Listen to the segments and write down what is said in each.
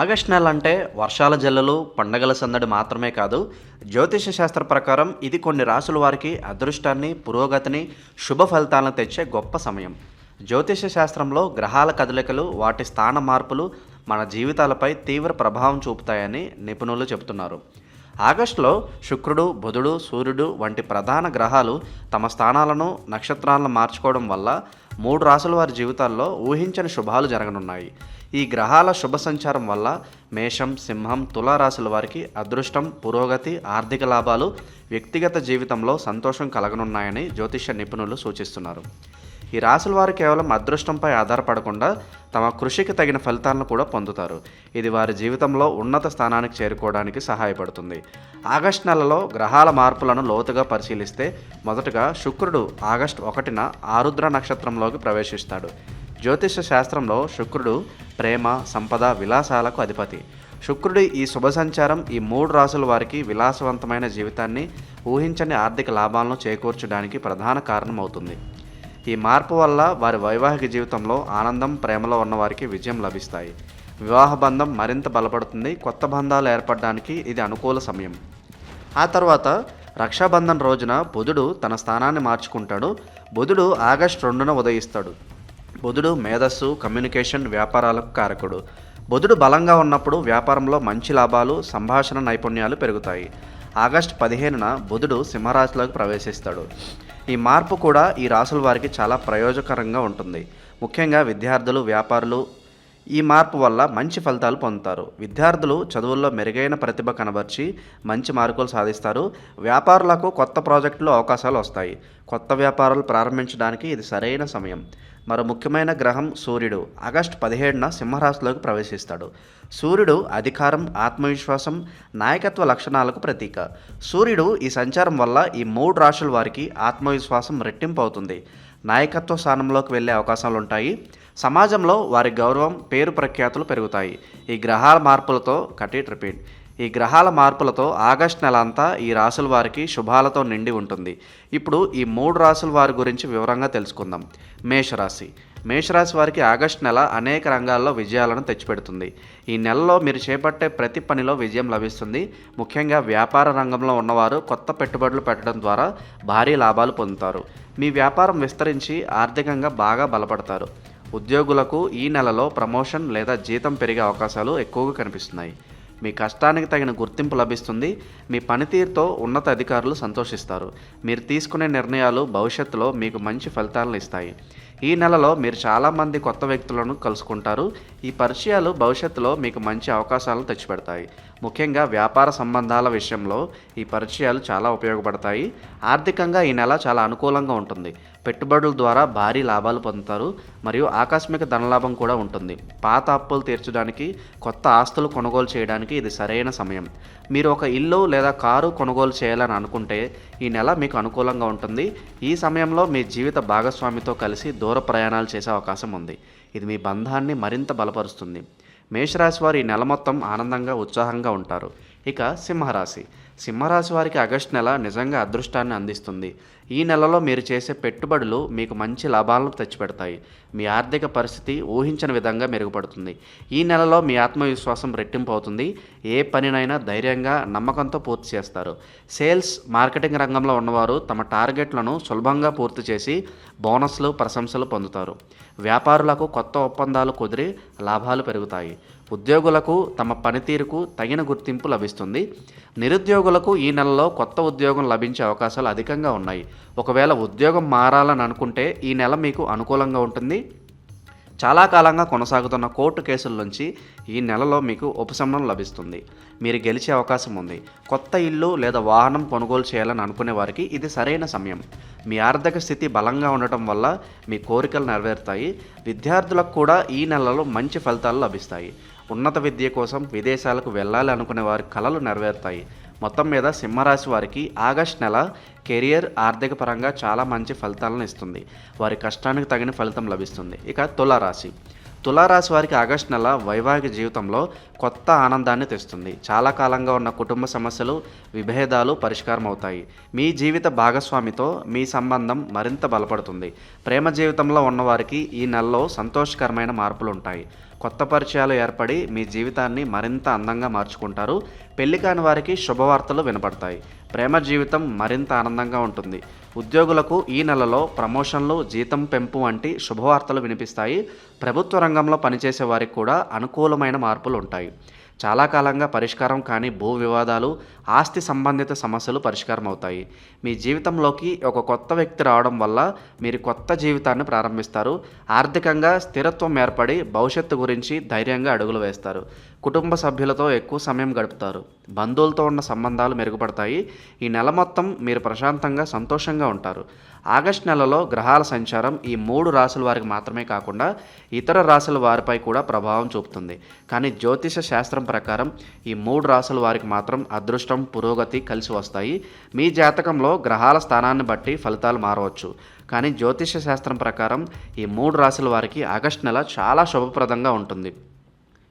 August నెల అంటే వర్షాల జల్లలు పండగల సందడి మాత్రమే కాదు. జ్యోతిష శాస్త్ర ప్రకారం ఇది కొన్ని రాసుల వారికి అదృష్టాన్ని పురోగతిని శుభ ఫలితాలను తెచ్చే గొప్ప సమయం. జ్యోతిష శాస్త్రంలో గ్రహాల కదలికలు వాటి స్థాన మార్పులు మన జీవితాలపై తీవ్ర ప్రభావం చూపుతాయని నిపుణులు చెబుతున్నారు. ఆగస్టులో శుక్రుడు బుధుడు సూర్యుడు వంటి ప్రధాన గ్రహాలు తమ స్థానాలను నక్షత్రాలను మార్చుకోవడం వల్ల మూడు రాసుల వారి జీవితాల్లో ఊహించని శుభాలు జరగనున్నాయి. ఈ గ్రహాల శుభ సంచారం వల్ల మేషం సింహం తులారాశుల వారికి అదృష్టం పురోగతి ఆర్థిక లాభాలు వ్యక్తిగత జీవితంలో సంతోషం కలగనున్నాయని జ్యోతిష నిపుణులు సూచిస్తున్నారు. ఈ రాశుల వారు కేవలం అదృష్టంపై ఆధారపడకుండా తమ కృషికి తగిన ఫలితాలను కూడా పొందుతారు. ఇది వారి జీవితంలో ఉన్నత స్థానానికి చేరుకోవడానికి సహాయపడుతుంది. ఆగస్టు నెలలో గ్రహాల మార్పులను లోతుగా పరిశీలిస్తే మొదటగా శుక్రుడు ఆగస్టు ఒకటిన ఆరుద్ర నక్షత్రంలోకి ప్రవేశిస్తాడు. జ్యోతిష శాస్త్రంలో శుక్రుడు ప్రేమ సంపద విలాసాలకు అధిపతి. శుక్రుడి ఈ శుభ సంచారం ఈ మూడు రాసుల వారికి విలాసవంతమైన జీవితాన్ని ఊహించని ఆర్థిక లాభాలను చేకూర్చడానికి ప్రధాన కారణమవుతుంది. ఈ మార్పు వల్ల వారి వైవాహిక జీవితంలో ఆనందం ప్రేమలో ఉన్న వారికి విజయం లభిస్తాయి. వివాహ బంధం మరింత బలపడుతుంది. కొత్త బంధాలు ఏర్పడడానికి ఇది అనుకూల సమయం. ఆ తర్వాత రక్షాబంధన్ రోజున బుధుడు తన స్థానాన్ని మార్చుకుంటాడు. బుధుడు ఆగస్టు రెండున ఉదయిస్తాడు. బుధుడు మేధస్సు కమ్యూనికేషన్ వ్యాపారాలకు కారకుడు. బుధుడు బలంగా ఉన్నప్పుడు వ్యాపారంలో మంచి లాభాలు సంభాషణ నైపుణ్యాలు పెరుగుతాయి. ఆగస్టు పదిహేనున బుధుడు సింహరాశిలోకి ప్రవేశిస్తాడు. ఈ మార్పు కూడా ఈ రాసుల వారికి చాలా ప్రయోజకరంగా ఉంటుంది. ముఖ్యంగా విద్యార్థులు వ్యాపారులు ఈ మార్పు వల్ల మంచి ఫలితాలు పొందుతారు. విద్యార్థులు చదువుల్లో మెరుగైన ప్రతిభ కనబర్చి మంచి మార్కులు సాధిస్తారు. వ్యాపారులకు కొత్త ప్రాజెక్టులు అవకాశాలు వస్తాయి. కొత్త వ్యాపారాలు ప్రారంభించడానికి ఇది సరైన సమయం. మరో ముఖ్యమైన గ్రహం సూర్యుడు. ఆగస్టు పదిహేడున సింహరాశిలోకి ప్రవేశిస్తాడు. సూర్యుడు అధికారం ఆత్మవిశ్వాసం నాయకత్వ లక్షణాలకు ప్రతీక. సూర్యుడు ఈ సంచారం వల్ల ఈ మూడు రాశుల వారికి ఆత్మవిశ్వాసం రెట్టింపు అవుతుంది. నాయకత్వ స్థానంలోకి వెళ్ళే అవకాశాలు ఉంటాయి సమాజంలో వారి గౌరవం పేరు ప్రఖ్యాతులు పెరుగుతాయి. ఈ గ్రహాల మార్పులతో కటిట్ రిపీట్ ఈ గ్రహాల మార్పులతో ఆగస్ట్ నెల అంతా ఈ రాసుల వారికి శుభాలతో నిండి ఉంటుంది. ఇప్పుడు ఈ మూడు రాసుల వారి గురించి వివరంగా తెలుసుకుందాం. మేషరాశి. మేషరాశి వారికి ఆగస్ట్ నెల అనేక రంగాల్లో విజయాలను తెచ్చిపెడుతుంది. ఈ నెలలో మీరు చేపట్టే ప్రతి పనిలో విజయం లభిస్తుంది. ముఖ్యంగా వ్యాపార రంగంలో ఉన్నవారు కొత్త పెట్టుబడులు పెట్టడం ద్వారా భారీ లాభాలు పొందుతారు. మీ వ్యాపారం విస్తరించి ఆర్థికంగా బాగా బలపడతారు. ఉద్యోగులకు ఈ నెలలో ప్రమోషన్ లేదా జీతం పెరిగే అవకాశాలు ఎక్కువగా కనిపిస్తున్నాయి. మీ కష్టానికి తగిన గుర్తింపు లభిస్తుంది. మీ పనితీరుతో ఉన్నత అధికారులు సంతోషిస్తారు. మీరు తీసుకునే నిర్ణయాలు భవిష్యత్తులో మీకు మంచి ఫలితాలను ఇస్తాయి. ఈ నెలలో మీరు చాలామంది కొత్త వ్యక్తులను కలుసుకుంటారు. ఈ పరిచయాలు భవిష్యత్తులో మీకు మంచి అవకాశాలను తెచ్చిపెడతాయి. ముఖ్యంగా వ్యాపార సంబంధాల విషయంలో ఈ పరిచయాలు చాలా ఉపయోగపడతాయి. ఆర్థికంగా ఈ నెల చాలా అనుకూలంగా ఉంటుంది. పెట్టుబడుల ద్వారా భారీ లాభాలు పొందుతారు మరియు ఆకస్మిక ధనలాభం కూడా ఉంటుంది. పాత అప్పులు తీర్చడానికి కొత్త ఆస్తులు కొనుగోలు చేయడానికి ఇది సరైన సమయం. మీరు ఒక ఇల్లు లేదా కారు కొనుగోలు చేయాలని అనుకుంటే ఈ నెల మీకు అనుకూలంగా ఉంటుంది. ఈ సమయంలో మీ జీవిత భాగస్వామితో కలిసి దూర ప్రయాణాలు చేసే అవకాశం ఉంది. ఇది మీ బంధాన్ని మరింత బలపరుస్తుంది. మేషరాశి వారి నెల మొత్తం ఆనందంగా ఉత్సాహంగా ఉంటారు. ఇక సింహరాశి. సింహరాశి వారికి ఆగస్టు నెల నిజంగా అదృష్టాన్ని అందిస్తుంది. ఈ నెలలో మీరు చేసే పెట్టుబడులు మీకు మంచి లాభాలను తెచ్చిపెడతాయి. మీ ఆర్థిక పరిస్థితి ఊహించని విధంగా మెరుగుపడుతుంది. ఈ నెలలో మీ ఆత్మవిశ్వాసం రెట్టింపు అవుతుంది. ఏ పనినైనా ధైర్యంగా నమ్మకంతో పూర్తి చేస్తారు. సేల్స్ మార్కెటింగ్ రంగంలో ఉన్నవారు తమ టార్గెట్లను సులభంగా పూర్తి చేసి బోనస్లు ప్రశంసలు పొందుతారు. వ్యాపారులకు కొత్త ఒప్పందాలు కుదిరి లాభాలు పెరుగుతాయి. ఉద్యోగులకు తమ పనితీరుకు తగిన గుర్తింపు లభిస్తుంది. నిరుద్యోగులకు ఈ నెలలో కొత్త ఉద్యోగం లభించే అవకాశాలు అధికంగా ఉన్నాయి. ఒకవేళ ఉద్యోగం మారాలని అనుకుంటే ఈ నెల మీకు అనుకూలంగా ఉంటుంది. చాలా కాలంగా కొనసాగుతున్న కోర్టు కేసుల నుంచి ఈ నెలలో మీకు ఉపశమనం లభిస్తుంది. మీరు గెలిచే అవకాశం ఉంది. కొత్త ఇల్లు లేదా వాహనం కొనుగోలు చేయాలని అనుకునే వారికి ఇది సరైన సమయం. మీ ఆర్థిక స్థితి బలంగా ఉండటం వల్ల మీ కోరికలు నెరవేరుతాయి. విద్యార్థులకు కూడా ఈ నెలలో మంచి ఫలితాలు లభిస్తాయి. ఉన్నత విద్య కోసం విదేశాలకు వెళ్ళాలి అనుకునే వారి కళలు నెరవేరుతాయి. మొత్తం మీద సింహరాశి వారికి ఆగస్ట్ నెల కెరియర్ ఆర్థిక పరంగా చాలా మంచి ఫలితాలను ఇస్తుంది. వారి కష్టానికి తగిన ఫలితం లభిస్తుంది. ఇక తులారాశి. తులారాశి వారికి ఆగస్టు నెల వైవాహిక జీవితంలో కొత్త ఆనందాన్ని తెస్తుంది. చాలా కాలంగా ఉన్న కుటుంబ సమస్యలు విభేదాలు పరిష్కారం అవుతాయి మీ జీవిత భాగస్వామితో మీ సంబంధం మరింత బలపడుతుంది. ప్రేమ జీవితంలో ఉన్నవారికి ఈ నెలలో సంతోషకరమైన మార్పులు ఉంటాయి కొత్త పరిచయాలు ఏర్పడి మీ జీవితాన్ని మరింత అందంగా మార్చుకుంటారు. పెళ్ళి కాని వారికి శుభవార్తలు వినపడతాయి. ప్రేమ జీవితం మరింత ఆనందంగా ఉంటుంది. ఉద్యోగులకు ఈ నెలలో ప్రమోషన్లు జీతం పెంపు వంటి శుభవార్తలు వినిపిస్తాయి. ప్రభుత్వ రంగంలో పనిచేసే వారికి కూడా అనుకూలమైన మార్పులు ఉంటాయి. చాలా కాలంగా పరిష్కారం కాని భూ వివాదాలు ఆస్తి సంబంధిత సమస్యలు పరిష్కారం అవుతాయి మీ జీవితంలోకి ఒక కొత్త వ్యక్తి రావడం వల్ల మీరు కొత్త జీవితాన్ని ప్రారంభిస్తారు. ఆర్థికంగా స్థిరత్వం ఏర్పడి భవిష్యత్తు గురించి ధైర్యంగా అడుగులు వేస్తారు. కుటుంబ సభ్యులతో ఎక్కువ సమయం గడుపుతారు. బంధువులతో ఉన్న సంబంధాలు మెరుగుపడతాయి. ఈ నెల మొత్తం మీరు ప్రశాంతంగా సంతోషంగా ఉంటారు. ఆగస్ట్ నెలలో గ్రహాల సంచారం ఈ మూడు రాసుల వారికి మాత్రమే కాకుండా ఇతర రాసుల వారిపై కూడా ప్రభావం చూపుతుంది. కానీ జ్యోతిష శాస్త్రం ప్రకారం ఈ మూడు రాసుల వారికి మాత్రం అదృష్టం పురోగతి కలిసి వస్తాయి. మీ జాతకంలో గ్రహాల స్థానాన్ని బట్టి ఫలితాలు మారవచ్చు. కానీ జ్యోతిష శాస్త్రం ప్రకారం ఈ మూడు రాసుల వారికి ఆగస్ట్ నెల చాలా శుభప్రదంగా ఉంటుంది.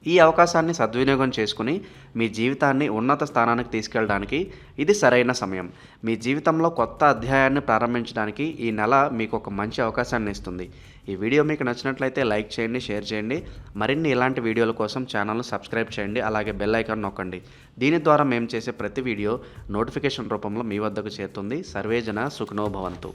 ఈ అవకాశాన్ని సద్వినియోగం చేసుకుని మీ జీవితాన్ని ఉన్నత స్థానానికి తీసుకెళ్ళడానికి ఇది సరైన సమయం. మీ జీవితంలో కొత్త అధ్యాయాన్ని ప్రారంభించడానికి ఈ నెల మీకు ఒక మంచి అవకాశాన్ని ఇస్తుంది. ఈ వీడియో మీకు నచ్చినట్లయితే లైక్ చేయండి షేర్ చేయండి. మరిన్ని ఇలాంటి వీడియోల కోసం ఛానల్ను సబ్స్క్రైబ్ చేయండి అలాగే బెల్ ఐకాన్ నొక్కండి. దీని ద్వారా మేము చేసే ప్రతి వీడియో నోటిఫికేషన్ రూపంలో మీ వద్దకు చేరుతుంది. సర్వేజన సుఖనోభవంతు